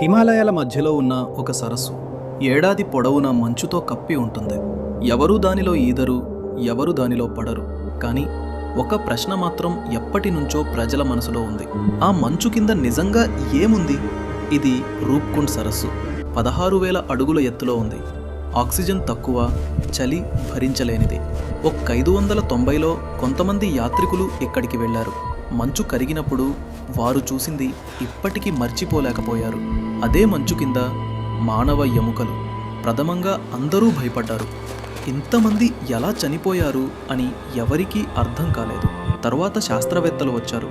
హిమాలయాల మధ్యలో ఉన్న ఒక సరస్సు ఏడాది పొడవునా మంచుతో కప్పి ఉంటుంది. ఎవరూ దానిలో ఈదరు ఎవరు దానిలో పడరు. కానీ ఒక ప్రశ్న మాత్రం ఎప్పటి నుంచో ప్రజల మనసులో ఉంది. ఆ మంచు కింద నిజంగా ఏముంది? ఇది రూప్కుండ్ సరస్సు. పదహారు వేల అడుగుల ఎత్తులో ఉంది. ఆక్సిజన్ తక్కువ చలి భరించలేనిది. ఒక ఐదు వందల తొంభైలో కొంతమంది యాత్రికులు ఇక్కడికి వెళ్ళారు మంచు కరిగినప్పుడు వారు చూసింది ఇప్పటికీ మర్చిపోలేకపోయారు. అదే మంచు కింద మానవ ఎముకలు. ప్రథమంగా అందరూ భయపడ్డారు. ఇంతమంది ఎలా చనిపోయారు అని ఎవరికీ అర్థం కాలేదు. తర్వాత శాస్త్రవేత్తలు వచ్చారు.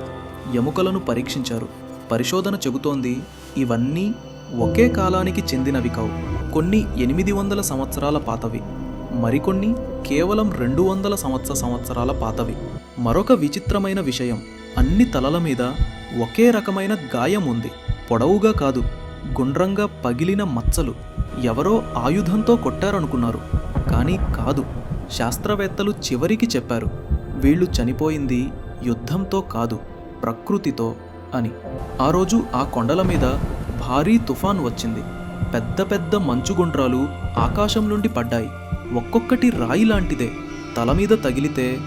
ఎముకలను పరీక్షించారు. పరిశోధన చెబుతోంది ఇవన్నీ ఒకే కాలానికి చెందినవి కావు. కొన్ని ఎనిమిది వందల సంవత్సరాల పాతవి. మరికొన్ని కేవలం రెండు వందల సంవత్సర సంవత్సరాల పాతవి. మరొక విచిత్రమైన విషయం అన్ని తలల మీద ఒకే రకమైన గాయం ఉంది. పొడవుగా కాదు. గుండ్రంగా పగిలిన మచ్చలు ఎవరో ఆయుధంతో కొట్టారనుకున్నారు. కానీ కాదు శాస్త్రవేత్తలు చివరికి చెప్పారు వీళ్ళు చనిపోయింది యుద్ధంతో కాదు ప్రకృతితో అని. ఆ రోజు ఆ కొండల మీద భారీ తుఫాన్ వచ్చింది. పెద్ద పెద్ద మంచు గుండ్రాలు ఆకాశం నుండి పడ్డాయి. ఒక్కొక్కటి రాయి లాంటిదే తల మీద తగిలితే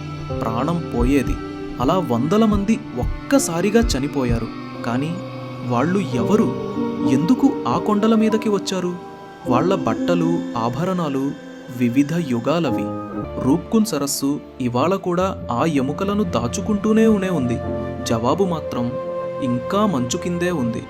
ప్రాణం పోయేది. అలా వందల మంది ఒక్కసారిగా చనిపోయారు. కానీ వాళ్ళు ఎవరు? ఎందుకు ఆ కొండల మీదకి వచ్చారు? వాళ్ళ బట్టలు ఆభరణాలు వివిధ యుగాలవి. రూప్కున్ సరస్సు ఇవాళ కూడా ఆ ఎముకలను దాచుకుంటూనే ఉనే ఉంది. జవాబు మాత్రం ఇంకా మంచు కిందే ఉంది.